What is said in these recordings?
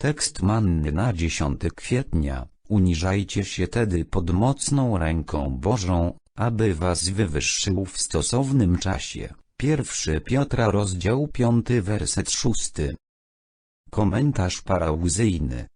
Tekst manny na 10 kwietnia. Uniżajcie się tedy pod mocną ręką Bożą, aby was wywyższył w stosownym czasie. 1 Piotra rozdział 5 werset 6 Komentarz parauzyjny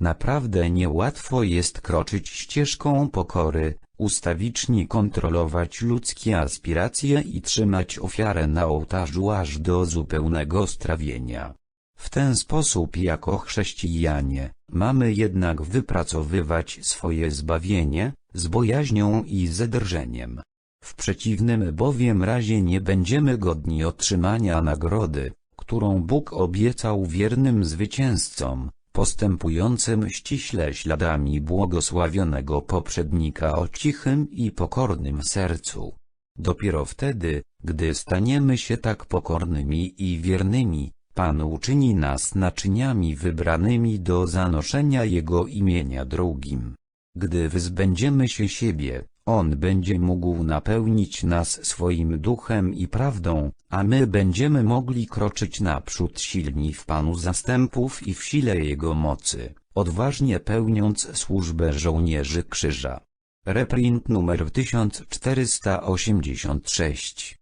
Naprawdę niełatwo jest kroczyć ścieżką pokory, ustawicznie kontrolować ludzkie aspiracje i trzymać ofiarę na ołtarzu aż do zupełnego strawienia. W ten sposób jako chrześcijanie, mamy jednak wypracowywać swoje zbawienie, z bojaźnią i zedrżeniem. W przeciwnym bowiem razie nie będziemy godni otrzymania nagrody, którą Bóg obiecał wiernym zwycięzcom, postępującym ściśle śladami błogosławionego poprzednika o cichym i pokornym sercu. Dopiero wtedy, gdy staniemy się tak pokornymi i wiernymi, Pan uczyni nas naczyniami wybranymi do zanoszenia Jego imienia drugim. Gdy wyzbędziemy się siebie, On będzie mógł napełnić nas swoim duchem i prawdą, a my będziemy mogli kroczyć naprzód silni w Panu zastępów i w sile Jego mocy, odważnie pełniąc służbę żołnierzy krzyża. Reprint numer 1486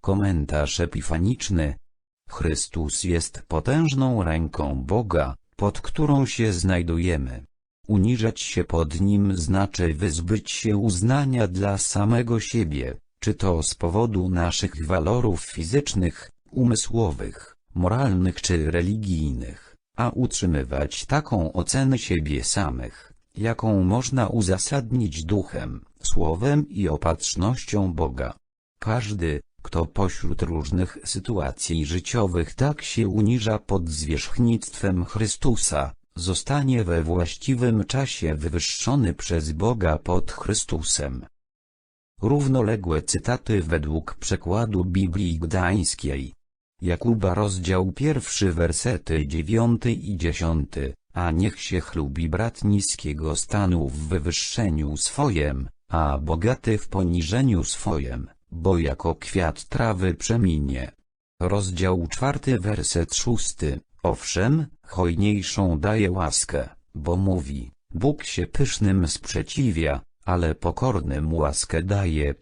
Komentarz epifaniczny Chrystus jest potężną ręką Boga, pod którą się znajdujemy. Uniżać się pod Nim znaczy wyzbyć się uznania dla samego siebie, czy to z powodu naszych walorów fizycznych, umysłowych, moralnych czy religijnych, a utrzymywać taką ocenę siebie samych, jaką można uzasadnić duchem, słowem i opatrznością Boga. Każdy, kto pośród różnych sytuacji życiowych tak się uniża pod zwierzchnictwem Chrystusa, zostanie we właściwym czasie wywyższony przez Boga pod Chrystusem. Równoległe cytaty według przekładu Biblii Gdańskiej. Jakuba rozdział pierwszy wersety dziewiąty i dziesiąty, a niech się chlubi brat niskiego stanu w wywyższeniu swojem, a bogaty w poniżeniu swojem bo jako kwiat trawy przeminie. Rozdział czwarty werset szósty. Owszem, hojniejszą daje łaskę, bo mówi, Bóg się pysznym sprzeciwia, ale pokornym łaskę daje.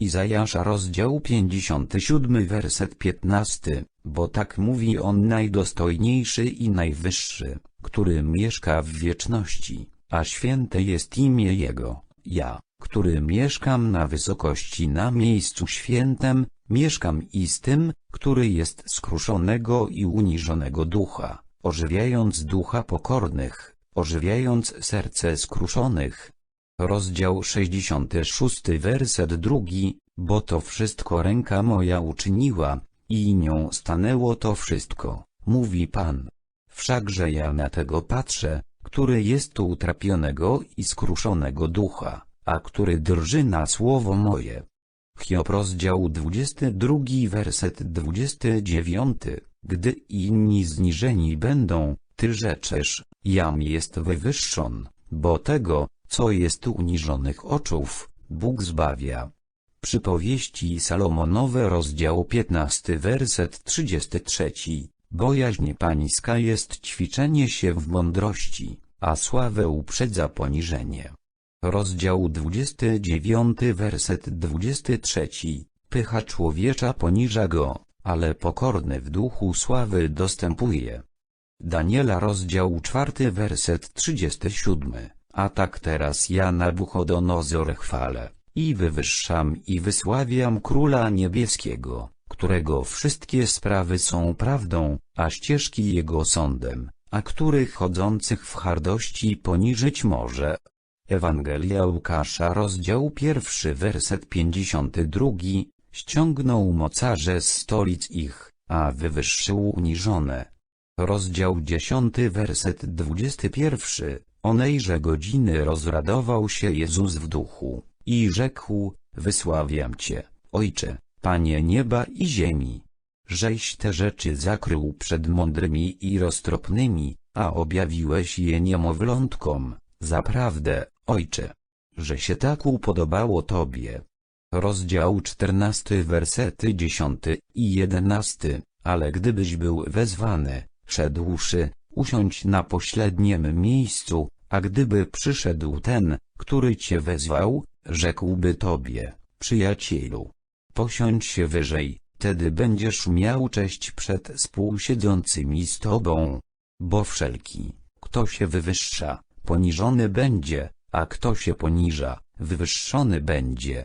Izajasza rozdział 57 werset 15, bo tak mówi on najdostojniejszy i najwyższy, który mieszka w wieczności, a święte jest imię Jego, ja który mieszkam na wysokości na miejscu świętem, mieszkam i z tym, który jest skruszonego i uniżonego ducha, ożywiając ducha pokornych, ożywiając serce skruszonych. Rozdział 66 werset drugi, bo to wszystko ręka moja uczyniła, i nią stanęło to wszystko, mówi Pan. Wszakże ja na tego patrzę, który jest utrapionego i skruszonego ducha a który drży na słowo moje. Hiob rozdział 22 werset 29 Gdy inni zniżeni będą, ty rzeczesz, jam jest wywyższon, bo tego, co jest uniżonych oczów, Bóg zbawia. Przypowieści Salomonowe rozdział 15 werset 33 Bojaźń pańska jest ćwiczenie się w mądrości, a sławę uprzedza poniżenie. Rozdział 29 werset 23 Pycha człowiecza poniża go, ale pokorny w duchu sławy dostępuje. Daniela rozdział 4 werset 37 A tak teraz ja Nabuchodonozor chwalę, i wywyższam i wysławiam Króla Niebieskiego, którego wszystkie sprawy są prawdą, a ścieżki jego sądem, a który chodzących w hardości poniżyć może, Ewangelia Łukasza rozdział pierwszy werset 52 Ściągnął mocarze z stolic ich, a wywyższył uniżone. Rozdział 10 werset 21 Onejże godziny rozradował się Jezus w duchu i rzekł, wysławiam Cię, Ojcze, Panie nieba i ziemi, żeś te rzeczy zakrył przed mądrymi i roztropnymi, a objawiłeś je niemowlątkom, zaprawdę, Ojcze, że się tak upodobało Tobie. Rozdział 14 wersety 10 i 11 Ale gdybyś był wezwany, szedłszy, usiądź na pośrednim miejscu, a gdyby przyszedł ten, który cię wezwał, rzekłby tobie, przyjacielu, posiądź się wyżej, wtedy będziesz miał cześć przed współsiedzącymi z tobą. Bo wszelki, kto się wywyższa, poniżony będzie, a kto się poniża, wywyższony będzie.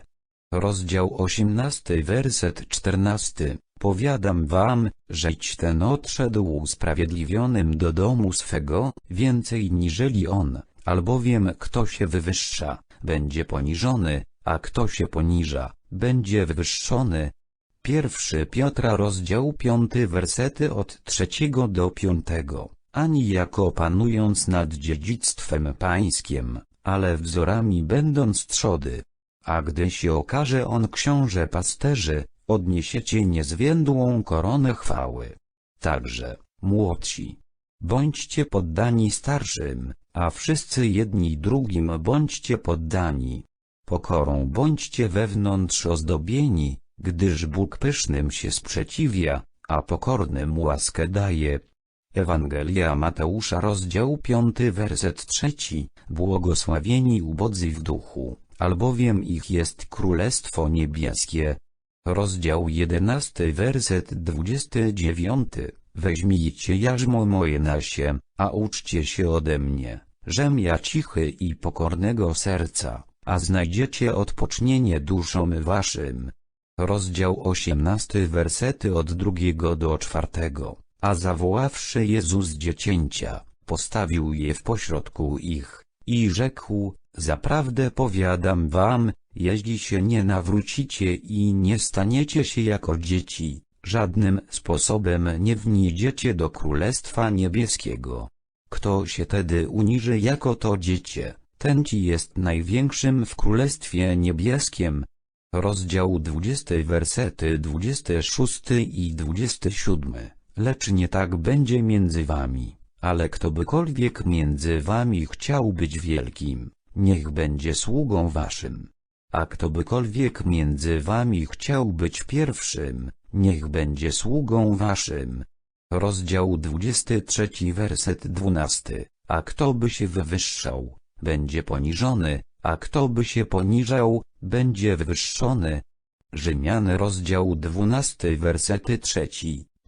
Rozdział 18 werset 14 Powiadam wam, żeś ten odszedł usprawiedliwionym do domu swego, więcej niżeli on, albowiem kto się wywyższa, będzie poniżony, a kto się poniża, będzie wywyższony. Pierwszy Piotra rozdział 5 wersety od trzeciego do piątego. Ani jako panując nad dziedzictwem pańskim, ale wzorami będąc trzody. A gdy się okaże on książę pasterzy, odniesiecie niezwiędłą koronę chwały. Także, młodsi, bądźcie poddani starszym, a wszyscy jedni drugim bądźcie poddani. Pokorą bądźcie wewnątrz ozdobieni, gdyż Bóg pysznym się sprzeciwia, a pokornym łaskę daje. Ewangelia Mateusza rozdział 5 werset 3 Błogosławieni ubodzy w duchu, albowiem ich jest Królestwo Niebieskie. Rozdział 11 werset 29 Weźmijcie jarzmo moje na się, a uczcie się ode mnie, żem ja cichy i pokornego serca, a znajdziecie odpocznienie duszom waszym. Rozdział 18 wersety od drugiego do czwartego. A zawoławszy Jezus dziecięcia, postawił je w pośrodku ich, i rzekł, Zaprawdę powiadam wam, jeśli się nie nawrócicie i nie staniecie się jako dzieci, żadnym sposobem nie wniedziecie do Królestwa Niebieskiego. Kto się tedy uniży jako to dziecię, ten ci jest największym w Królestwie Niebieskim. Rozdział 20 wersety 26 i 27 Lecz nie tak będzie między wami, ale kto bykolwiek między wami chciał być wielkim, niech będzie sługą waszym. A kto bykolwiek między wami chciał być pierwszym, niech będzie sługą waszym. Rozdział 23 werset 12 A kto by się wywyższał, będzie poniżony, a kto by się poniżał, będzie wywyższony. Rzymiany rozdział 12 wersety 3,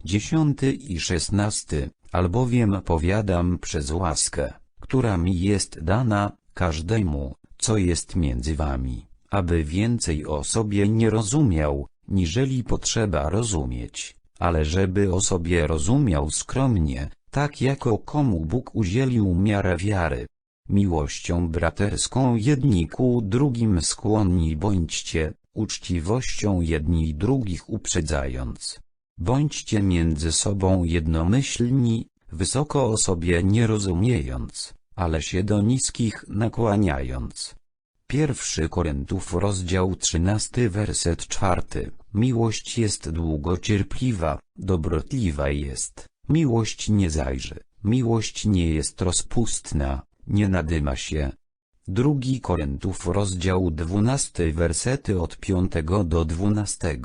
10 i 16 Albowiem powiadam przez łaskę, która mi jest dana, każdemu, co jest między wami, aby więcej o sobie nie rozumiał, niżeli potrzeba rozumieć, ale żeby o sobie rozumiał skromnie, tak jako komu Bóg udzielił miarę wiary. Miłością braterską jedni ku drugim skłonni bądźcie, uczciwością jedni drugich uprzedzając. Bądźcie między sobą jednomyślni, wysoko o sobie nie rozumiejąc, ale się do niskich nakłaniając. Pierwszy Koryntów rozdział 13 werset 4 Miłość jest długocierpliwa, dobrotliwa jest, miłość nie zajrzy, miłość nie jest rozpustna, nie nadyma się. Drugi Koryntów rozdział 12 wersety od 5 do 12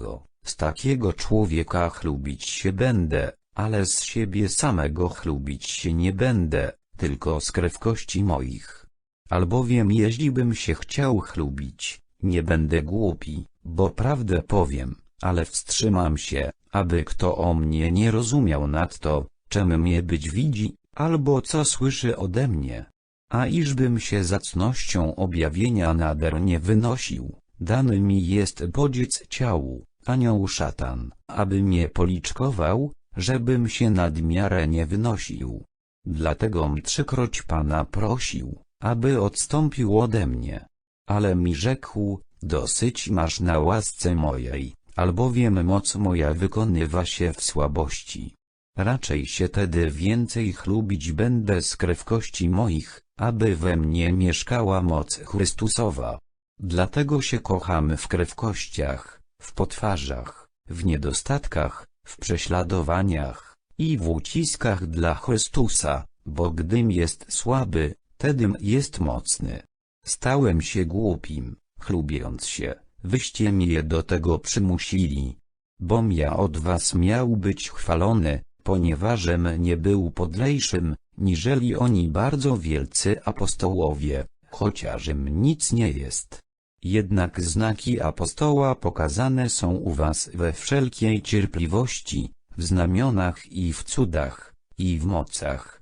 Z takiego człowieka chlubić się będę, ale z siebie samego chlubić się nie będę, tylko z krew kości moich. Albowiem jeździbym się chciał chlubić, nie będę głupi, bo prawdę powiem, ale wstrzymam się, aby kto o mnie nie rozumiał nadto, czym mnie być widzi, albo co słyszy ode mnie. A iżbym się zacnością objawienia nader nie wynosił, dany mi jest bodziec ciału, anioł szatan, aby mnie policzkował, żebym się nadmiarę nie wynosił. Dlatego trzykroć Pana prosił, aby odstąpił ode mnie. Ale mi rzekł, dosyć masz na łasce mojej, albowiem moc moja wykonywa się w słabości. Raczej się tedy więcej chlubić będę z krewkości moich, aby we mnie mieszkała moc Chrystusowa. Dlatego się kochamy w krewkościach, w potwarzach, w niedostatkach, w prześladowaniach i w uciskach dla Chrystusa, bo gdym jest słaby, tedym jest mocny. Stałem się głupim, chlubiąc się, wyście mnie do tego przymusili. Bom ja od was miał być chwalony, ponieważem nie był podlejszym, niżeli oni bardzo wielcy apostołowie, chociaż im nic nie jest. Jednak znaki apostoła pokazane są u was we wszelkiej cierpliwości, w znamionach i w cudach, i w mocach.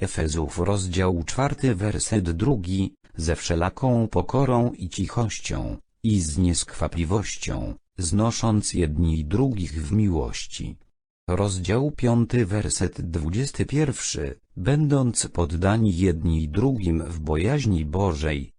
Efezów rozdział czwarty werset drugi, ze wszelaką pokorą i cichością, i z nieskwapliwością, znosząc jedni drugich w miłości. Rozdział piąty werset dwudziesty pierwszy, będąc poddani jedni drugim w bojaźni Bożej.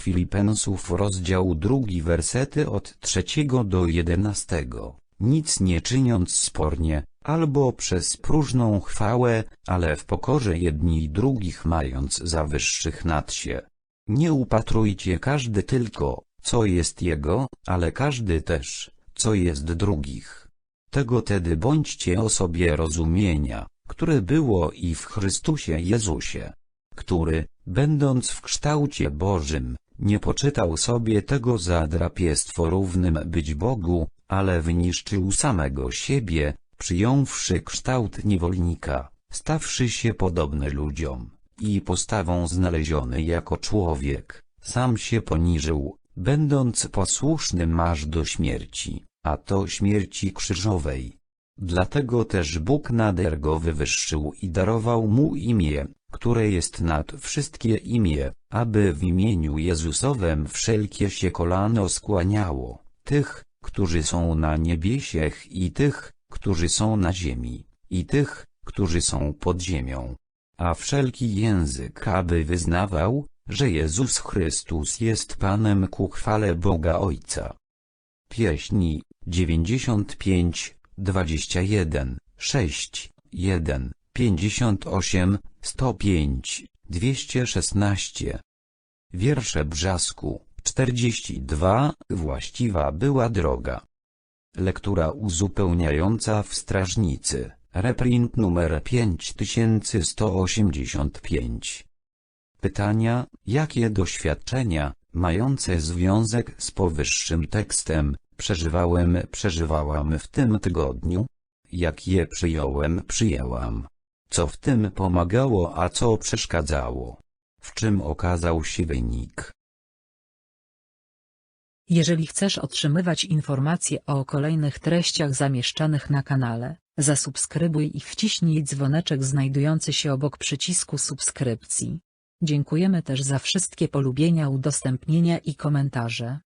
Filipensów rozdział drugi wersety od trzeciego do jedenastego, nic nie czyniąc spornie, albo przez próżną chwałę, ale w pokorze jedni drugich mając za wyższych nad się. Nie upatrujcie każdy tylko, co jest jego, ale każdy też, co jest drugich. Tego tedy bądźcie osobie rozumienia, które było i w Chrystusie Jezusie, który, będąc w kształcie Bożym, nie poczytał sobie tego za drapiestwo równym być Bogu, ale wyniszczył samego siebie, przyjąwszy kształt niewolnika, stawszy się podobny ludziom, i postawą znaleziony jako człowiek, sam się poniżył, będąc posłusznym aż do śmierci, a to śmierci krzyżowej. Dlatego też Bóg nader go wywyższył i darował mu imię, które jest nad wszystkie imię, aby w imieniu Jezusowem wszelkie się kolano skłaniało, tych, którzy są na niebiesiech i tych, którzy są na ziemi, i tych, którzy są pod ziemią. A wszelki język aby wyznawał, że Jezus Chrystus jest Panem ku chwale Boga Ojca. Pieśni 95, 21, 6, 1, 58, 105, 216. Wiersze Brzasku 42 Właściwa była droga. Lektura uzupełniająca w Strażnicy, reprint numer 5185. Pytania, jakie doświadczenia, mające związek z powyższym tekstem, przeżywałem, przeżywałam w tym tygodniu? Jak je przyjąłem, przyjęłam. Co w tym pomagało, a co przeszkadzało? W czym okazał się wynik? Jeżeli chcesz otrzymywać informacje o kolejnych treściach zamieszczanych na kanale, zasubskrybuj i wciśnij dzwoneczek znajdujący się obok przycisku subskrypcji. Dziękujemy też za wszystkie polubienia, udostępnienia i komentarze.